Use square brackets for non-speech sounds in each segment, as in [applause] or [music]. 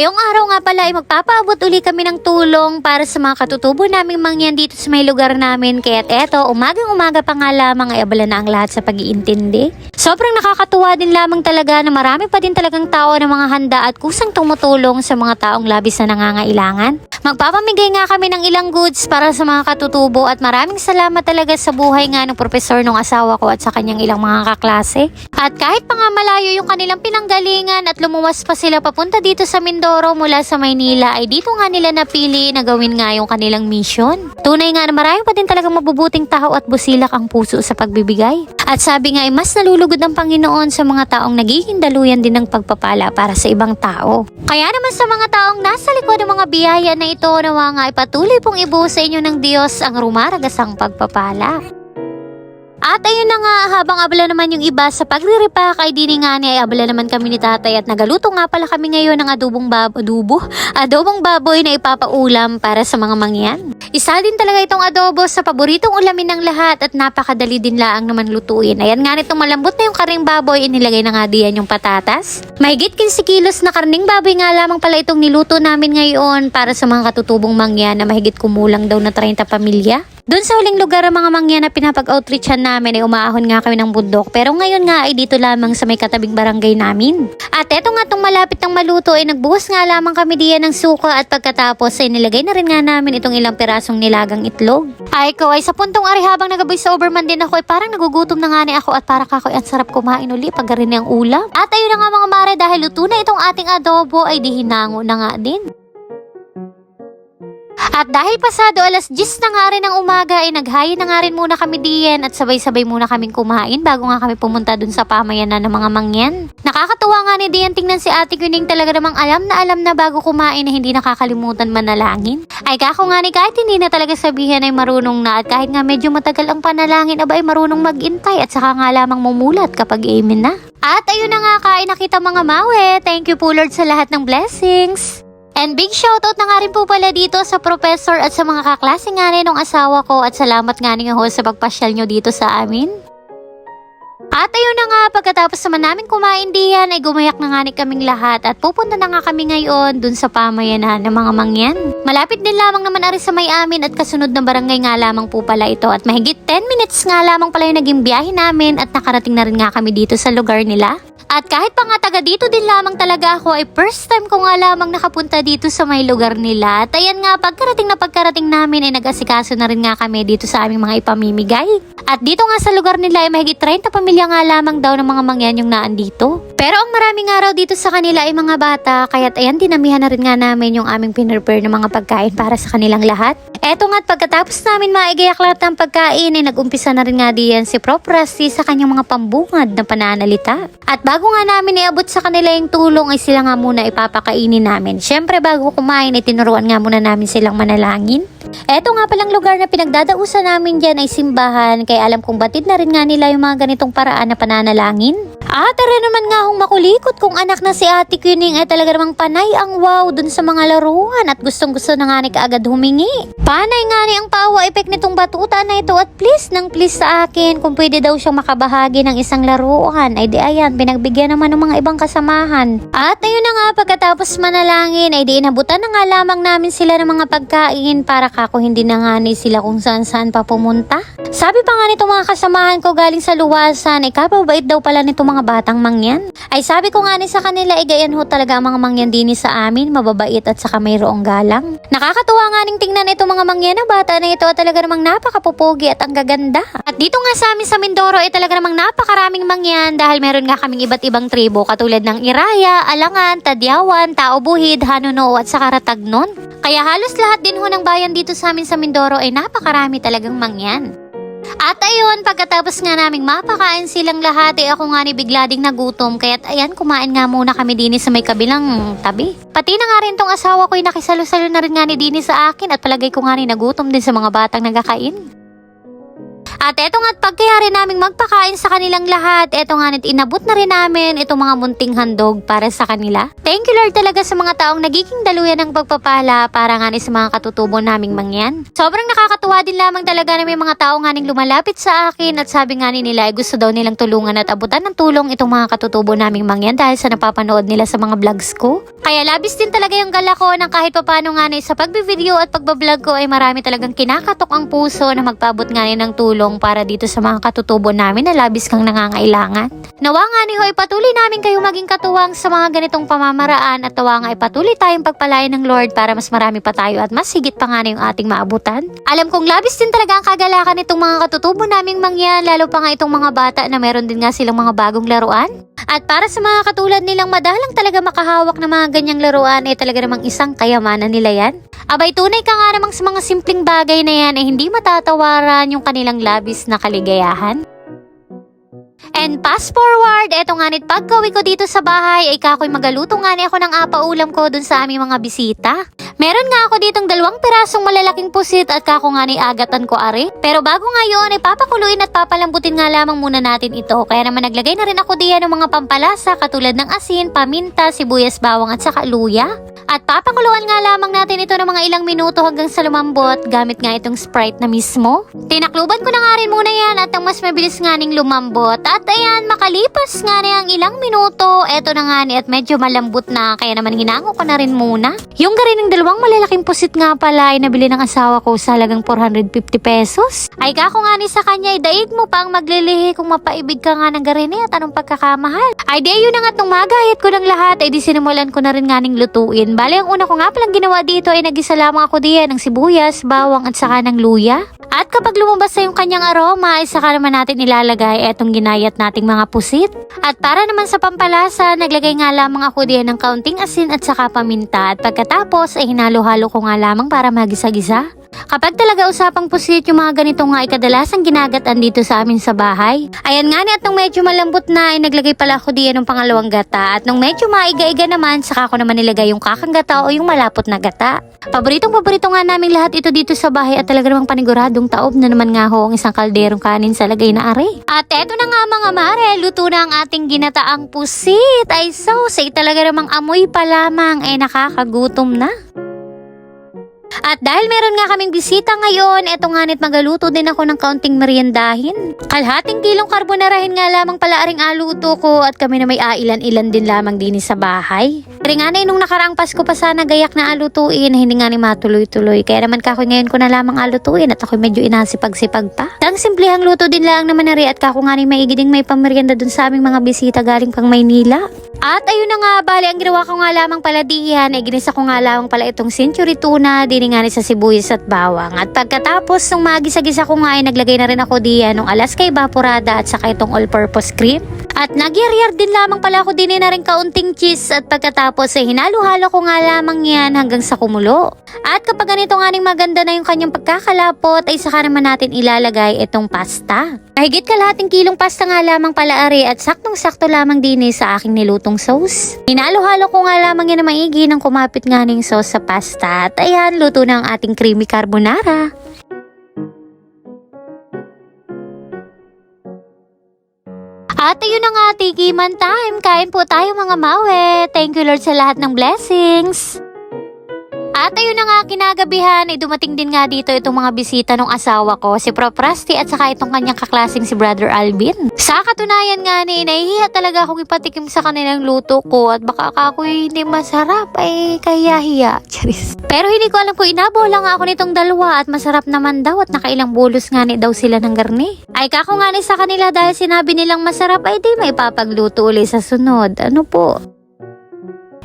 Ngayong araw nga pala ay magpapaabot uli kami ng tulong para sa mga katutubo naming mangyan dito sa may lugar namin. Kaya't eto, umagang umaga pa nga lamang ay abala na ang lahat sa pag-iintindi. Sobrang nakakatuwa din lamang talaga na marami pa din talagang tao ng mga handa at kusang tumutulong sa mga taong labis na nangangailangan. Magpapamigay nga kami ng ilang goods para sa mga katutubo at maraming salamat talaga sa buhay nga ng profesor ng asawa ko at sa kanyang ilang mga kaklase. At kahit pa nga malayo yung kanilang pinanggalingan at lumuwas pa sila papunta dito sa Mindoro mula sa Maynila ay dito nga nila napili na gawin nga yung kanilang mission. Tunay nga na marami pa din talagang mabubuting tao at busilak ang puso sa pagbibigay. At sabi nga ay mas nalulugod ng Panginoon sa mga taong nagiging daluyan din ng pagpapala para sa ibang tao. Kaya naman sa mga taong nasa likod ng mga biyaya na ito nawa nga ay patuloy pong ibuhos sa inyo ng Diyos ang rumaragasang pagpapala. At ayun na nga, habang abala naman yung iba sa pagre-repack ay dini nga ni ay abala naman kami ni tatay at nagaluto nga pala kami ngayon ng adobong bab adobo, adobong baboy na ipapaulam para sa mga mangyan. Isa din talaga itong adobo sa paboritong ulamin ng lahat at napakadali din laang naman lutuin. Ayan nga nitong malambot na yung karing baboy, inilagay na nga diyan yung patatas. Mahigit 15 kilos na karning baboy nga lamang pala itong niluto namin ngayon para sa mga katutubong mangyan na mahigit kumulang daw na 30 pamilya. Doon sa huling lugar ang mga mangyan na pinapag-outreachan namin ay umaahon nga kami ng bundok pero ngayon nga ay dito lamang sa may katabing barangay namin. At eto nga tong malapit ng maluto ay nagbuhos nga lamang kami diyan ng suka at pagkatapos ay nilagay na rin nga namin itong ilang pirasong nilagang itlog. Ay ko ay sa puntong ari habang nagaboy sa overman din ako ay parang nagugutom na nga ni ako at para kakoy ang sarap kumain uli pag ang ulam. At ayun na nga mga mare dahil luto na itong ating adobo ay dihinango na nga din. At dahil pasado alas 10 na nga rin ng umaga ay naghayin na nga rin muna kami diyan at sabay-sabay muna kaming kumain bago nga kami pumunta dun sa pamayanan ng mga mangyan. Nakakatuwa nga ni Dian tingnan si Ate Kuning talaga namang alam na alam na bago kumain na hindi nakakalimutan manalangin. Ay kako nga ni kahit hindi na talaga sabihin ay marunong na at kahit nga medyo matagal ang panalangin aba ay marunong magintay at saka nga lamang mumulat kapag amen na. At ayun na nga kain nakita mga mawe. Thank you po Lord sa lahat ng blessings. And big shoutout na nga rin po pala dito sa professor at sa mga kaklase nga rin ng asawa ko at salamat nga rin ho sa pagpasyal nyo dito sa amin. At ayun na nga, pagkatapos naman namin kumain diyan ay gumayak na nga ni kaming lahat at pupunta na nga kami ngayon dun sa pamayanan ng mga mangyan. Malapit din lamang naman ari sa may amin at kasunod na barangay nga lamang po pala ito at mahigit 10 minutes nga lamang pala yung naging biyahe namin at nakarating na rin nga kami dito sa lugar nila. At kahit pa nga taga dito din lamang talaga ako ay first time ko nga lamang nakapunta dito sa may lugar nila. At ayan nga, pagkarating na pagkarating namin ay nag-asikaso na rin nga kami dito sa aming mga ipamimigay. At dito nga sa lugar nila ay mahigit 30 pamilya nga lamang daw ng mga mangyan yung naan dito. Pero ang maraming araw dito sa kanila ay mga bata, kaya't ayan dinamihan na rin nga namin yung aming pinrepare ng mga pagkain para sa kanilang lahat. Eto nga't pagkatapos namin maigayak lahat ng pagkain ay nag-umpisa na rin nga diyan si Prof. Rusty sa kanyang mga pambungad na pananalita. At bago nga namin iabot sa kanila yung tulong ay sila nga muna ipapakainin namin. Siyempre bago kumain ay tinuruan nga muna namin silang manalangin. Eto nga palang lugar na pinagdadausan namin dyan ay simbahan kaya alam kong batid na rin nga nila yung mga ganitong paraan na pananalangin. At tara naman nga hong makulikot kung anak na si Ate Kuning ay talaga namang panay ang wow dun sa mga laruan at gustong gusto na nga ni kaagad humingi. Panay nga ni ang pawa epek nitong batuta na ito at please nang please sa akin kung pwede daw siyang makabahagi ng isang laruan ay di ayan pinagbigyan naman ng mga ibang kasamahan. At ayun na nga pagkatapos manalangin ay di inabutan na nga lamang namin sila ng mga pagkain para kako hindi na nga ni sila kung saan saan pa pumunta. Sabi pa nga nito mga kasamahan ko galing sa luwasan ay kapabait daw pala nito mga batang mangyan. Ay sabi ko nga ni sa kanila ay gayan ho talaga ang mga mangyan din sa amin, mababait at saka mayroong galang. Nakakatuwa nga ning tingnan ito mga mangyan na bata na ito at talaga namang napakapupogi at ang gaganda. At dito nga sa amin sa Mindoro ay talaga namang napakaraming mangyan dahil meron nga kaming iba't ibang tribo katulad ng Iraya, Alangan, Tadyawan, Tao Buhid, Hanuno at saka Ratagnon. Kaya halos lahat din ho ng bayan dito sa amin sa Mindoro ay napakarami talagang mangyan. At ayun, pagkatapos nga naming mapakain silang lahat, eh ako nga ni bigla ding nagutom. Kaya't ayan, kumain nga muna kami din sa may kabilang tabi. Pati na nga rin tong asawa ko ay nakisalo-salo na rin nga ni Dini sa akin at palagay ko nga ni nagutom din sa mga batang nagkakain. At eto nga't pagkayari naming magpakain sa kanilang lahat, eto nga inabot na rin namin itong mga munting handog para sa kanila. Thank you Lord talaga sa mga taong nagiging daluyan ng pagpapala para nga sa mga katutubo naming mangyan. Sobrang nakakatuwa din lamang talaga na may mga tao nga lumalapit sa akin at sabi nga ni nila ay gusto daw nilang tulungan at abutan ng tulong itong mga katutubo naming mangyan dahil sa napapanood nila sa mga vlogs ko. Kaya labis din talaga yung gala ko ng kahit papano nga ni sa pagbivideo at pagbablog ko ay marami talagang kinakatok ang puso na magpaabot nga ng tulong para dito sa mga katutubo namin na labis kang nangangailangan. Nawa nga ni Hoy patuloy namin kayo maging katuwang sa mga ganitong pamamaraan at tawa nga ay patuloy tayong pagpalain ng Lord para mas marami pa tayo at mas higit pa nga na yung ating maabutan. Alam kong labis din talaga ang kagalakan itong mga katutubo naming mangyan lalo pa nga itong mga bata na meron din nga silang mga bagong laruan. At para sa mga katulad nilang madalang talaga makahawak ng mga ganyang laruan ay talaga namang isang kayamanan nila yan. Abay tunay ka nga namang sa mga simpleng bagay na yan ay hindi matatawaran yung kanilang labis na kaligayahan. And fast forward, eto nga nit paggawi ko dito sa bahay ay kakoy magaluto nga ni ako ng apa-ulam ko dun sa aming mga bisita. Meron nga ako ditong dalawang pirasong malalaking pusit at kako nga ni agatan ko are. Pero bago nga yun, ay papakuluin at papalambutin nga lamang muna natin ito. Kaya naman naglagay na rin ako diyan ng mga pampalasa katulad ng asin, paminta, sibuyas, bawang at saka luya. At papakuluan nga lamang natin ito ng mga ilang minuto hanggang sa lumambot gamit nga itong Sprite na mismo. Tinakluban ko na nga rin muna yan at ang mas mabilis nga ning lumambot. At ayan, makalipas nga na ang ilang minuto, eto na nga ni at medyo malambot na kaya naman hinango ko na rin muna. Yung garin ng dalawang malalaking pusit nga pala ay nabili ng asawa ko sa halagang 450 pesos. Ay kako nga ni sa kanya, ay daig mo pang maglilihi kung mapaibig ka nga ng garini at anong pagkakamahal. Ay di yun na nga't nung magayat ko ng lahat, ay di sinimulan ko na rin nga ning lutuin. Bale, ang una ko nga palang ginawa dito ay nagisa lamang ako diyan ng sibuyas, bawang at saka ng luya. At kapag lumabas na yung kanyang aroma, ay saka naman natin ilalagay etong ginayat nating mga pusit. At para naman sa pampalasa, naglagay nga lamang ako diyan ng kaunting asin at saka paminta. At pagkatapos ay hinalo-halo ko nga lamang para magisa-gisa. Kapag talaga usapang pusit yung mga ganito nga ay kadalasang ginagatan dito sa amin sa bahay. Ayan nga ni at nung medyo malambot na ay naglagay pala ako diyan ng pangalawang gata at nung medyo maiga-iga naman saka ko naman nilagay yung kakang gata o yung malapot na gata. Paboritong paborito nga namin lahat ito dito sa bahay at talaga namang paniguradong taob na naman nga ho ang isang kalderong kanin sa lagay na are. At eto na nga mga mare, luto na ang ating ginataang pusit. Ay so, say talaga namang amoy pa lamang ay nakakagutom na. At dahil meron nga kaming bisita ngayon, eto nga nit magaluto din ako ng kaunting meriendahin. Kalhating kilong karbonarahin nga lamang pala aring aluto ko at kami na may ailan-ilan din lamang din sa bahay. Pero nga na nung nakaraang Pasko pa sana gayak na alutuin, hindi nga ni matuloy-tuloy. Kaya naman kako ngayon ko na lamang alutuin at ako medyo inasipag-sipag pa. Tang simplehang luto din lang naman na at kako nga ni maigi ding may pamerienda dun sa aming mga bisita galing pang Maynila. At ayun na nga, bali, ang ginawa ko nga lamang pala diyan, ay ginisa ko nga lamang pala itong century tuna, diningani sa sibuyas at bawang. At pagkatapos, nung magisa-gisa ko nga, ay naglagay na rin ako diyan ng Alaska Evaporada at saka itong all-purpose cream. At nagyaryar din lamang pala ako din na rin kaunting cheese at pagkatapos ay hinalo-halo ko nga lamang yan hanggang sa kumulo. At kapag ganito nga ning maganda na yung kanyang pagkakalapot ay saka naman natin ilalagay itong pasta. Kahigit kalahating kilong pasta nga lamang pala ari at saktong-sakto lamang din eh sa aking nilutong sauce. Hinalo-halo ko nga lamang yan na maigi nang kumapit nga ning sauce sa pasta. At ayan, luto na ang ating creamy carbonara. At ayun na nga, tikiman time. Kain po tayo mga mawe. Thank you Lord sa lahat ng blessings. Ayun na nga, kinagabihan, ay dumating din nga dito itong mga bisita ng asawa ko, si Prof. Rusty at saka itong kanyang kaklasing si Brother Alvin. Sa katunayan nga ni, nahihiya talaga akong ipatikim sa kanilang luto ko at baka ako'y hindi masarap ay kaya hiya. [laughs] Charis. Pero hindi ko alam kung inabola nga ako nitong dalawa at masarap naman daw at nakailang bulos nga ni daw sila ng garni. Ay kako nga ni sa kanila dahil sinabi nilang masarap ay di may papagluto uli sa sunod. Ano po?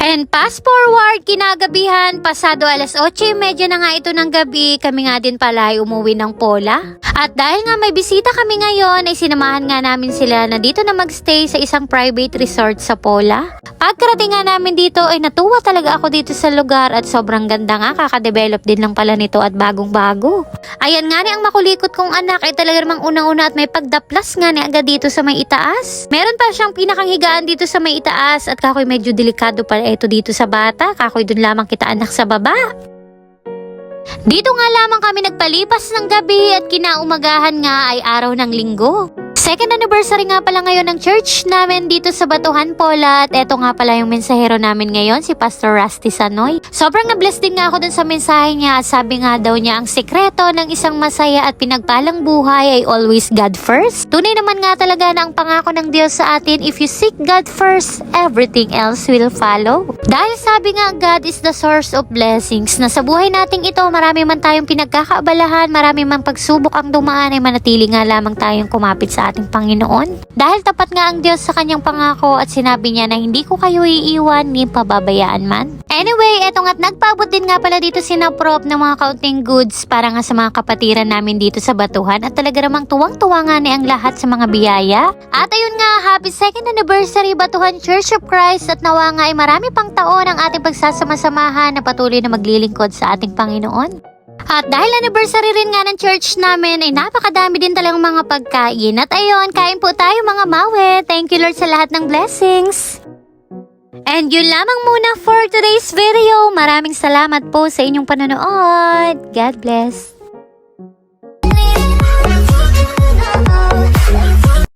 And fast forward, kinagabihan, pasado alas 8, medyo na nga ito ng gabi, kami nga din pala ay umuwi ng Pola. At dahil nga may bisita kami ngayon, ay sinamahan nga namin sila na dito na magstay sa isang private resort sa Pola. Pagkarating nga namin dito, ay natuwa talaga ako dito sa lugar at sobrang ganda nga, kakadevelop din lang pala nito at bagong-bago. Ayan nga ni ang makulikot kong anak ay talaga namang unang-una at may pagdaplas nga ni agad dito sa may itaas. Meron pa siyang pinakang higaan dito sa may itaas at kakoy medyo delikado pala ito dito sa bata. Kakoy dun lamang kita anak sa baba. Dito nga lamang kami nagpalipas ng gabi at kinaumagahan nga ay araw ng linggo. Second anniversary nga pala ngayon ng church namin dito sa Batuhan Pola at eto nga pala yung mensahero namin ngayon, si Pastor Rusty Sanoy. Sobrang na-bless din nga ako dun sa mensahe niya at sabi nga daw niya ang sekreto ng isang masaya at pinagpalang buhay ay always God first. Tunay naman nga talaga na ang pangako ng Diyos sa atin, if you seek God first, everything else will follow. Dahil sabi nga God is the source of blessings na sa buhay nating ito marami man tayong pinagkakaabalahan, marami man pagsubok ang dumaan ay manatili nga lamang tayong kumapit ating Panginoon. Dahil tapat nga ang Diyos sa kanyang pangako at sinabi niya na hindi ko kayo iiwan ni pababayaan man. Anyway, eto nga't nagpaabot din nga pala dito si Naprop ng mga kaunting goods para nga sa mga kapatiran namin dito sa Batuhan at talaga namang tuwang-tuwa nga ni ang lahat sa mga biyaya. At ayun nga, happy second anniversary Batuhan Church of Christ at nawa nga ay marami pang taon ang ating pagsasama-samahan na patuloy na maglilingkod sa ating Panginoon. At dahil anniversary rin nga ng church namin ay napakadami din talagang mga pagkain. At ayun, kain po tayo mga mawe. Thank you Lord sa lahat ng blessings. And yun lamang muna for today's video. Maraming salamat po sa inyong panonood. God bless.